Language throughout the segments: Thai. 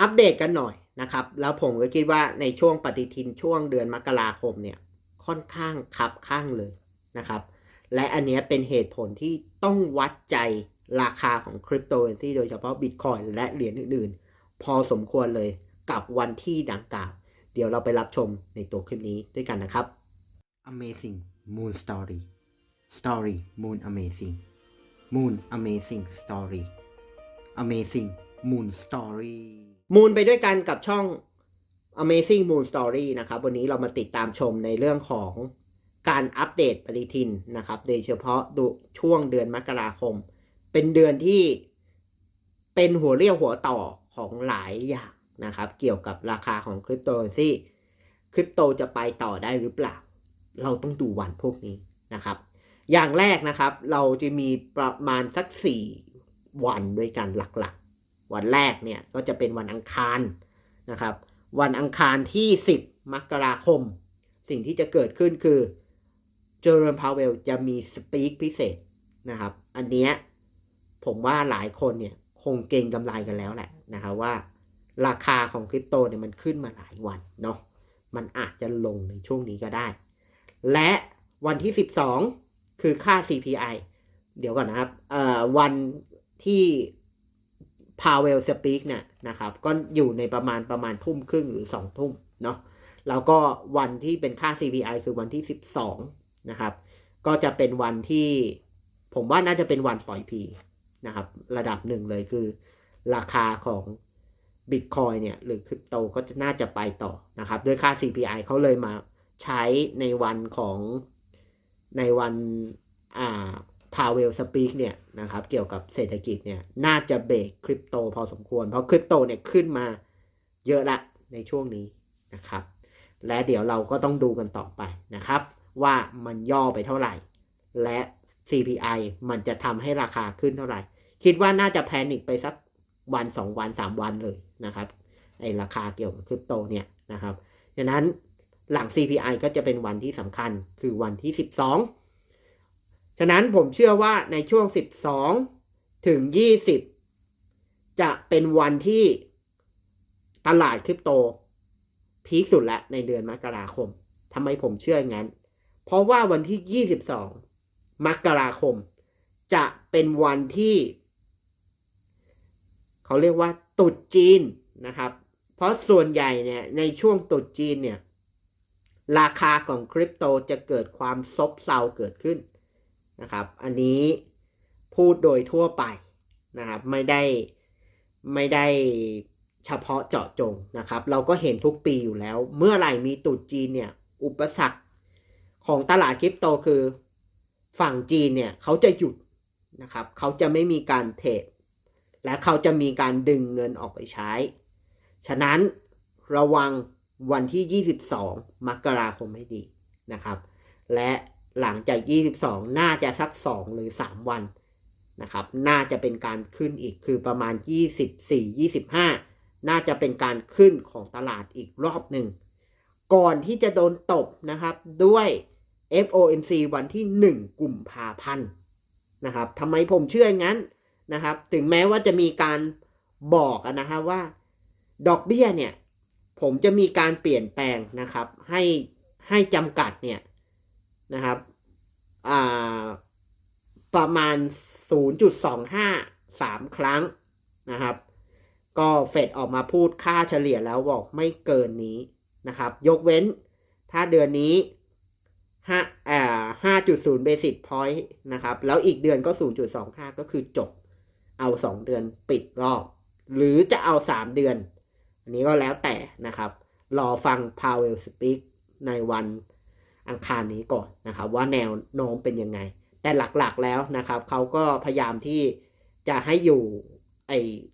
อัปเดตกันหน่อยนะครับ แล้วผมก็คิดว่าในช่วงปฏิทินช่วงเดือนมกราคมเนี่ยค่อนข้างคับข้างเลยนะครับ และอันนี้เป็นเหตุผลที่ต้องวัดใจราคาของคริปโตเคอเรนซีโดยเฉพาะบิตคอยและเหรียญอื่นๆ พอสมควรเลยกับวันที่ดังกล่าว เดี๋ยวเราไปรับชมในตัวคลิปนี้ด้วยกันนะครับ Amazing Moon Story Story Moon Amazing Moon Amazing Story Amazing Moon Story Moon ไปด้วยกันกับช่อง Amazing Moon Story นะครับ วันนี้เรามาติดตามชมในเรื่องของการอัปเดตปฏิทินนะครับ โดยเฉพาะดูช่วงเดือนมกราคม เป็นเดือนที่เป็นหัวเรี่ยวหัวต่อของหลายอย่างนะครับ เกี่ยวกับราคาของคริปโตซีคริปโตจะไปต่อได้หรือเปล่า เราต้องดูวันพวกนี้นะครับ อย่างแรกนะครับ เราจะมีประมาณสัก 4 วันด้วยกันหลักๆ วันแรกเนี่ยก็จะเป็นวันอังคารนะครับ วันอังคารที่ 10 มกราคม สิ่งที่จะเกิดขึ้นคือเจอร์นพาวเวลจะมีสปีกพิเศษนะครับ อันเนี้ยผมว่าหลายคนเนี่ยคงเก่งกำไรกันแล้วแหละนะครับว่าราคาของคริปโตเนี่ยมันขึ้นมาหลายวันเนาะมันอาจจะลงในช่วงนี้ก็ได้ และวันที่ 12 คือค่า CPI เดี๋ยวก่อนนะครับวันที่ เอ่อวันที่ Powell Speak เนี่ยนะครับ ก็อยู่ในประมาณประมาณทุ่มครึ่งหรือ2ทุ่มเนาะแล้วก็วันที่เป็นค่า CPI คือวันที่12นะครับ ก็จะเป็นวันที่ผมว่าน่าจะเป็นวันปล่อยพีนะครับ ระดับหนึ่งเลยคือ ราคาของ Bitcoin เนี่ย หรือคริปโตก็จะน่าจะไปต่อนะครับ ด้วยค่า CPI เขาเลยมาใช้ในวันของในวันอ่า Powell Speak เนี่ยนะครับเกี่ยวกับเศรษฐกิจเนี่ยน่าจะเบรกคริปโตพอสมควร เพราะคริปโตเนี่ยขึ้นมาเยอะละในช่วงนี้นะครับ และเดี๋ยวเราก็ต้องดูกันต่อไปนะครับ ว่ามันย่อไปเท่าไหร่ และ CPI มันจะทำให้ราคาขึ้นเท่าไหร่ คิดว่าน่าจะแพนิคไปสักวันสองวันสามวันเลยนะครับไอราคาเกี่ยวกับคริปโตเนี่ยนะครับฉะนั้นหลัง CPI ก็จะเป็นวันที่สำคัญคือวันที่ 12 ฉะนั้นผมเชื่อว่าในช่วง 12 ถึง 20 จะเป็นวันที่ตลาดคริปโต พีคสุดละในเดือนมกราคมทำไมผมเชื่ออย่างนั้น เพราะว่าวันที่ 22 มกราคม จะเป็นวันที่ เขาเรียกว่าตรุษจีนนะครับ เพราะส่วนใหญ่เนี่ยในช่วงตรุษจีนเนี่ย ราคาของคริปโตจะเกิดความซบเซาเกิดขึ้น นะครับ อันนี้พูดโดยทั่วไปนะครับ ไม่ได้ไม่ได้เฉพาะเจาะจงนะครับ เราก็เห็นทุกปีอยู่แล้ว เมื่อไหร่มีตรุษจีนเนี่ย อุปสรรคของตลาดคริปโตคือฝั่งจีนเนี่ยเขาจะหยุดนะครับเขาจะไม่มีการเทรดและเขาจะมีการดึงเงินออกไปใช้ ฉะนั้นระวังวันที่ 22 มกราคมให้ดีนะครับ และ หลังจาก 22 น่าจะสัก 2 หรือ 3 วันนะครับ น่าจะเป็นการขึ้นอีกคือประมาณ 24 25 น่าจะเป็นการขึ้นของตลาดอีกรอบหนึ่ง ก่อนที่จะโดนตบนะครับด้วย FOMC วันที่ 1กุมภาพันธ์นะครับทำไมผมเชื่องั้นนะครับ ถึงแม้ว่าจะมีการบอกอะนะฮะว่า ดอกเบี้ยเนี่ย ผมจะมีการเปลี่ยนแปลงนะครับ ให้ให้จำกัดเนี่ย นะครับประมาณ 0.25 3 ครั้งนะครับ ก็เฟดออกมาพูดค่าเฉลี่ยแล้วบอกไม่เกินนี้นะครับ ยกเว้นถ้าเดือนนี้ห้าอ่าห้าจุดศูนย์เบสิสพอยต์นะครับ แล้วอีกเดือนก็ศูนย์จุดสองห้าก็คือจบ เอาสองเดือนปิดรอบ หรือจะเอาสามเดือน อันนี้ก็แล้วแต่นะครับ รอฟัง Powell Speak ในวัน อังคารนี้ก่อนนะครับ ว่าแนวโน้มเป็นยังไง แต่หลักๆแล้วนะครับเขาก็พยายามที่จะให้อยู่ไอ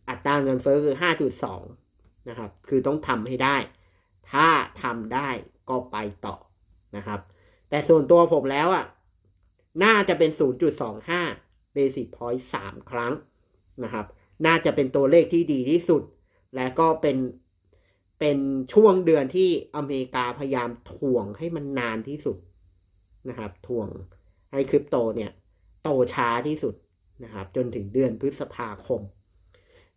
อัตราเงินเฟ้อคือ 5.2 นะครับ คือต้องทำให้ได้ ถ้าทำได้ก็ไปต่อนะครับ แต่ส่วนตัวผมแล้วอะ น่าจะเป็น 0.25 Basic Point 3 ครั้งนะครับ น่าจะเป็นตัวเลขที่ดีที่สุด และก็เป็น เป็นช่วงเดือนที่อเมริกาพยายามถ่วงให้มันนานที่สุดนะครับถ่วงให้คริปโตเนี่ยโตช้าที่สุดนะครับจนถึงเดือนพฤษภาคม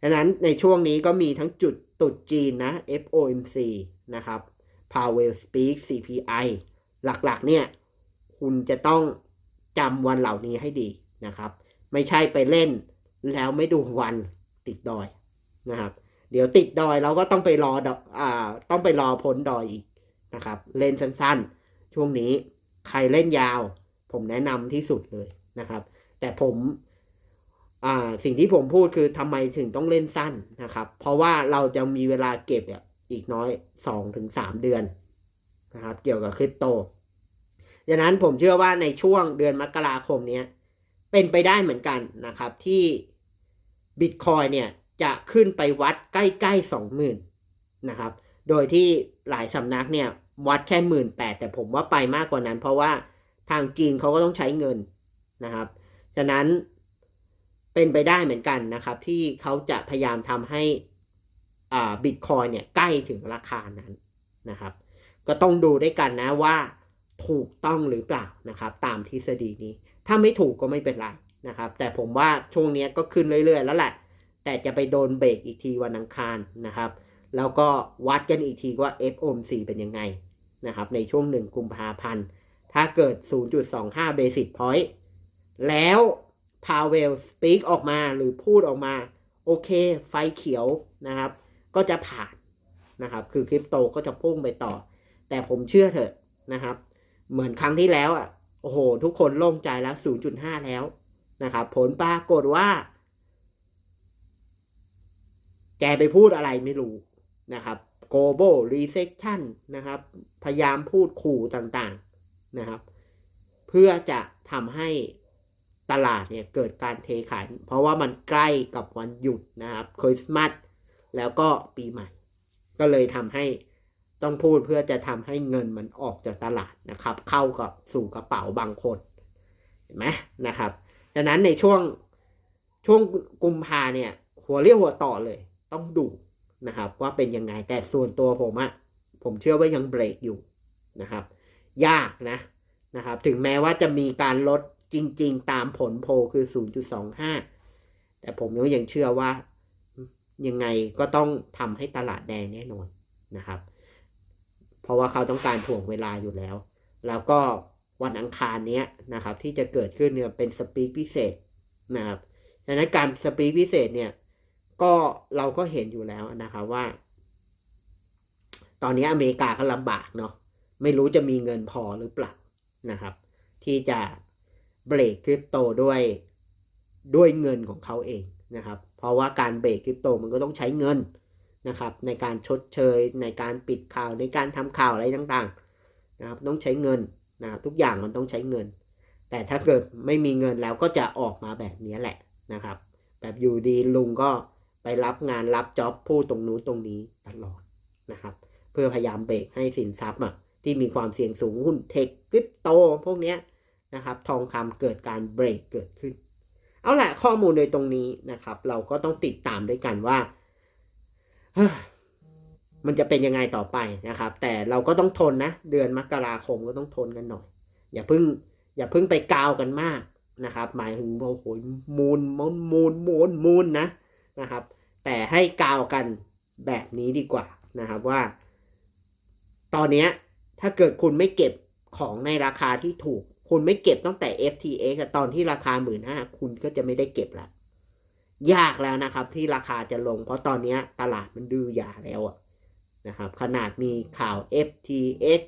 ดังนั้นในช่วงนี้ก็มีทั้งจุดตุดจีนนะ FOMC นะครับ Powell Speak CPI หลักๆเนี่ยคุณจะต้องจำวันเหล่านี้ให้ดีนะครับ ไม่ใช่ไปเล่นแล้วไม่ดูวันติดดอยนะครับ เดี๋ยวติดดอยเราก็ต้องไปรอดอ่าต้องไปรอพ้นดอยอีกนะครับ เล่นสั้นๆ ช่วงนี้ใครเล่นยาว ผมแนะนำที่สุดเลยนะครับ แต่ผมอ่าสิ่งที่ผมพูดคือทำไมถึงต้องเล่นสั้นนะครับ เพราะว่าเราจะมีเวลาเก็บอีกน้อยสองถึงสามเดือนนะครับ เกี่ยวกับคริปโตดังนั้นผมเชื่อว่าในช่วงเดือนมกราคมนี้เป็นไปได้เหมือนกันนะครับ ที่บิตคอยเนี่ย จะขึ้นไปวัดใกล้ๆสองหมื่นนะครับ โดยที่หลายสำนักเนี่ยวัดแค่หมื่นแปดแต่ผมว่าไปมากกว่านั้น เพราะว่าทางจีนเขาก็ต้องใช้เงินนะครับ ฉะนั้นเป็นไปได้เหมือนกันนะครับ ที่เขาจะพยายามทำให้อ่าบิตคอยเนี่ยใกล้ถึงราคานั้นนะครับ ก็ต้องดูด้วยกันนะว่าถูกต้องหรือเปล่านะครับ ตามทฤษฎีนี้ ถ้าไม่ถูกก็ไม่เป็นไรนะครับ แต่ผมว่าช่วงนี้ก็ขึ้นเรื่อยๆ แล้วแหละ แต่จะไปโดนเบรกอีกทีวันอังคารนะครับ แล้วก็วัดกันอีกทีว่า FOMC เป็นยังไงนะครับ ในช่วงหนึ่งกุมภาพันธ์ ถ้าเกิด 0.25 Basic Point แล้ว Powell Speak ออกมาหรือพูดออกมา โอเค ไฟเขียวนะครับ ก็จะผ่านนะครับ คือคริปโตก็จะพุ่งไปต่อ แต่ผมเชื่อเถอะนะครับ เหมือนครั้งที่แล้วอะ โอ้โห ทุกคนโล่งใจแล้ว 0.5 แล้วนะครับ ผลปรากฏว่า แกไปพูดอะไรไม่รู้นะครับ global recession นะครับ พยายามพูดขู่ต่างๆนะครับ เพื่อจะทำให้ตลาดเนี่ยเกิดการเทขาย เพราะว่ามันใกล้กับวันหยุดนะครับคริสต์มาสแล้วก็ปีใหม่ ก็เลยทำให้ต้องพูดเพื่อจะทำให้เงินมันออกจากตลาดนะครับ เข้ากับสู่กระเป๋าบางคนเห็นไหมนะครับดังนั้นในช่วงช่วงกุมภาเนี่ย หัวเรียวหัวต่อเลย ต้องดูนะครับ ว่าเป็นยังไงแต่ส่วนตัวผมอะผมเชื่อว่ายังเบรกอยู่นะครับ ยากนะนะครับ ถึงแม้ว่าจะมีการลดจริง ๆ ตามผลโพคือ 0.25 แต่ผมก็ยังเชื่อว่ายังไงก็ต้องทำให้ตลาดแดงแน่นอนนะครับ เพราะว่าเขาต้องการถ่วงเวลาอยู่แล้ว แล้วก็วันอังคารนี้นะครับ ที่จะเกิดขึ้นเนี่ยเป็นสปีกพิเศษนะครับดังนั้นการสปีกพิเศษเนี่ย ก็เราก็เห็นอยู่แล้วนะครับว่า ตอนนี้อเมริกาก็ลำบากเนาะไม่รู้จะมีเงินพอหรือเปล่านะครับ ที่จะเบรกคริปโตด้วยด้วยเงินของเขาเองนะครับ เพราะว่าการเบรกคริปโตมันก็ต้องใช้เงินนะครับ ในการชดเชยในการปิดข่าวในการทำข่าวอะไรต่างๆนะครับ ต้องใช้เงินนะครับทุกอย่างมันต้องใช้เงิน แต่ถ้าเกิดไม่มีเงินแล้วก็จะออกมาแบบนี้แหละนะครับ แบบอยู่ดีลุงก็ ไปรับงานรับจ็อบพูดตรงนู้นตรงนี้ตลอดนะครับ เพื่อพยายามเบรกให้สินทรัพย์อะที่มีความเสี่ยงสูงหุ้นเทคคริปโตพวกเนี้ยนะครับ ทองคำเกิดการเบรกเกิดขึ้น เอาละข้อมูลในตรงนี้นะครับ เราก็ต้องติดตามด้วยกันว่ามันจะเป็นยังไงต่อไปนะครับ แต่เราก็ต้องทนนะ เดือนมกราคมก็ต้องทนกันหน่อย อย่าเพิ่ง อย่าเพิ่งไปกาวกันมากนะครับ หมายถึงโอ้โหมูลมูลมูลมูลมูลนะ นะครับ แต่ให้กาวกันแบบนี้ดีกว่านะครับว่า ตอนนี้ถ้าเกิดคุณไม่เก็บของในราคาที่ถูก คุณไม่เก็บตั้งแต่ FTX ตอนที่ราคาหมื่นห้าคุณก็จะไม่ได้เก็บละยากแล้วนะครับ ที่ราคาจะลง เพราะตอนนี้ตลาดมันดื้อยาแล้วนะครับ ขนาดมีข่าว FTX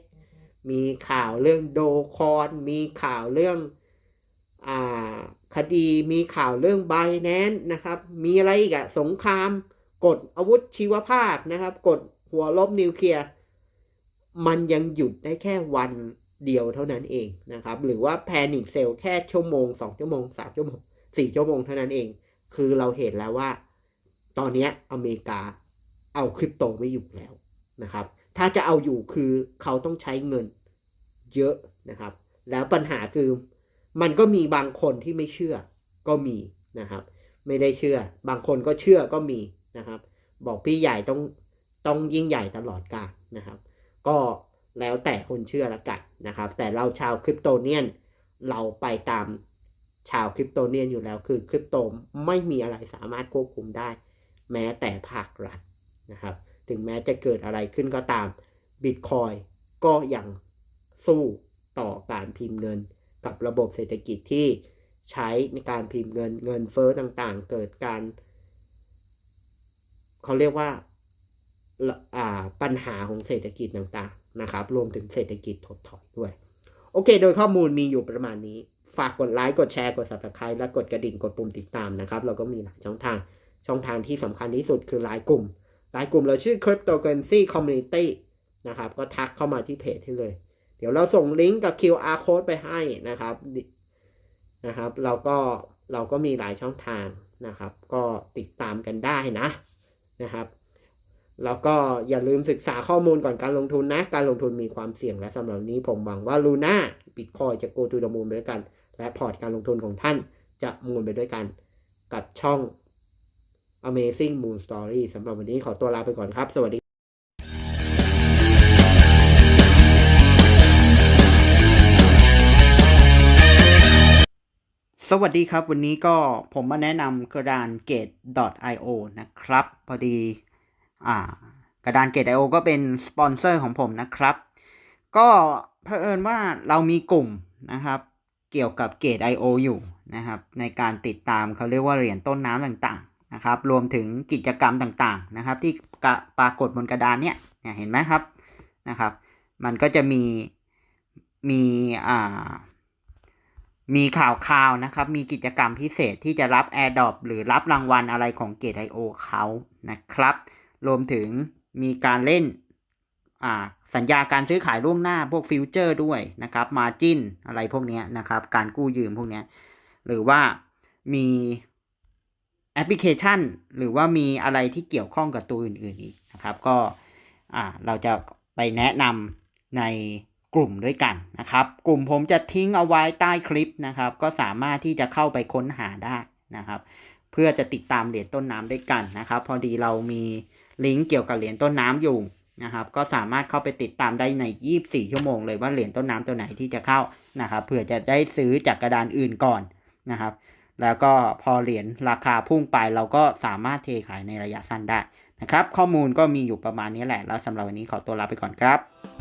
มีข่าวเรื่องโดคอน มีข่าวเรื่องอ่า คดีมีข่าวเรื่องไบแนนนะครับ มีอะไรอีกอะสงครามกดอาวุธชีวภาพนะครับกดหัวลบนิวเคลียร์ มันยังหยุดได้แค่วันเดียวเท่านั้นเองนะครับ หรือว่าแพนิคเซลแค่ชั่วโมงสองชั่วโมงสามชั่วโมงสี่ชั่วโมงเท่านั้นเอง คือเราเห็นแล้วว่า ตอนนี้อเมริกาเอาคริปโตไม่อยู่แล้วนะครับ ถ้าจะเอาอยู่คือเขาต้องใช้เงินเยอะนะครับ แล้วปัญหาคือ มันก็มีบางคนที่ไม่เชื่อก็มีนะครับ ไม่ได้เชื่อ บางคนก็เชื่อก็มีนะครับ บอกพี่ใหญ่ต้องต้องยิ่งใหญ่ตลอดกาลนะครับ ก็แล้วแต่คนเชื่อละกันนะครับ แต่เราชาวคริปโตเนียนเราไปตามชาวคริปโตเนียนอยู่แล้วคือคริปโตไม่มีอะไรสามารถควบคุมได้ แม้แต่ภาครัฐนะครับ ถึงแม้จะเกิดอะไรขึ้นก็ตามบิตคอยก็ยังสู้ต่อการพิมพ์เงิน กับระบบเศรษฐกิจที่ใช้ในการพิมพ์เงินเงินเฟ้อต่างๆ เกิดการ เขาเรียกว่าอ่าปัญหาของเศรษฐกิจต่างๆนะครับ รวมถึงเศรษฐกิจถดถอยด้วย โอเค โดยข้อมูลมีอยู่ประมาณนี้ ฝากกดไลค์ กดแชร์ กด subscribe และกดกระดิ่ง กดปุ่มติดตามนะครับ เราก็มีหลายช่องทาง ช่องทางที่สำคัญที่สุดคือไลน์กลุ่มไลน์กลุ่มเราชื่อ cryptocurrency community นะครับ ก็ทักเข้ามาที่เพจให้เลย เดี๋ยวเราส่งลิงก์กับ QR code ไปให้นะครับนะครับ เราก็เราก็มีหลายช่องทางนะครับ ก็ติดตามกันได้นะนะครับแล้วก็อย่าลืมศึกษาข้อมูลก่อนการลงทุนนะ การลงทุนมีความเสี่ยงและสำหรับนี้ผมหวังว่าลูน่าบิตคอยจะ go to the moon ไปด้วยกัน และพอร์ตการลงทุนของท่านจะมูนไปด้วยกันกับช่อง Amazing Moon Story สำหรับวันนี้ขอตัวลาไปก่อนครับ สวัสดี สวัสดีครับ วันนี้ก็ผมมาแนะนำกระดาน Gate.io นะครับ พอดีอ่ากระดาน Gate.io ก็เป็นสปอนเซอร์ของผมนะครับ ก็เผอิญว่าเรามีกลุ่มนะครับ เกี่ยวกับ Gate.io อยู่นะครับ ในการติดตามเขาเรียกว่าเหรียญต้นน้ำต่างๆนะครับ รวมถึงกิจกรรมต่างๆนะครับ ที่ปรากฏบนกระดานเนี่ยเนี่ยเห็นไหมครับนะครับ มันก็จะมีมีอ่า มีข่าวข่าวนะครับ มีกิจกรรมพิเศษที่จะรับ AirDrop หรือรับรางวัลอะไรของ Gate.io เขานะครับ รวมถึงมีการเล่นอ่าสัญญาการซื้อขายล่วงหน้าพวกฟิวเจอร์ด้วยนะครับมาจินอะไรพวกนี้นะครับ การกู้ยืมพวกนี้หรือว่ามีแอปพลิเคชัน หรือว่ามีอะไรที่เกี่ยวข้องกับตัวอื่นๆอีกนะครับ ก็อ่าเราจะไปแนะนำใน กลุ่มด้วยกันนะครับ กลุ่มผมจะทิ้งเอาไว้ใต้คลิปนะครับ ก็สามารถที่จะเข้าไปค้นหาได้นะครับ เพื่อจะติดตามเหรียญต้นน้ำด้วยกันนะครับ พอดีเรามีลิงก์เกี่ยวกับเหรียญต้นน้ำอยู่นะครับ ก็สามารถเข้าไปติดตามได้ใน 24 ชั่วโมงเลยว่าเหรียญต้นน้ำตัวไหนที่จะเข้านะครับเพื่อจะได้ซื้อจากกระดานอื่นก่อนนะครับ แล้วก็พอเหรียญราคาพุ่งไปเราก็สามารถเทขายในระยะสั้นได้นะครับ ข้อมูลก็มีอยู่ประมาณนี้แหละแล้วสำหรับวันนี้ขอตัวลาไปก่อนครับ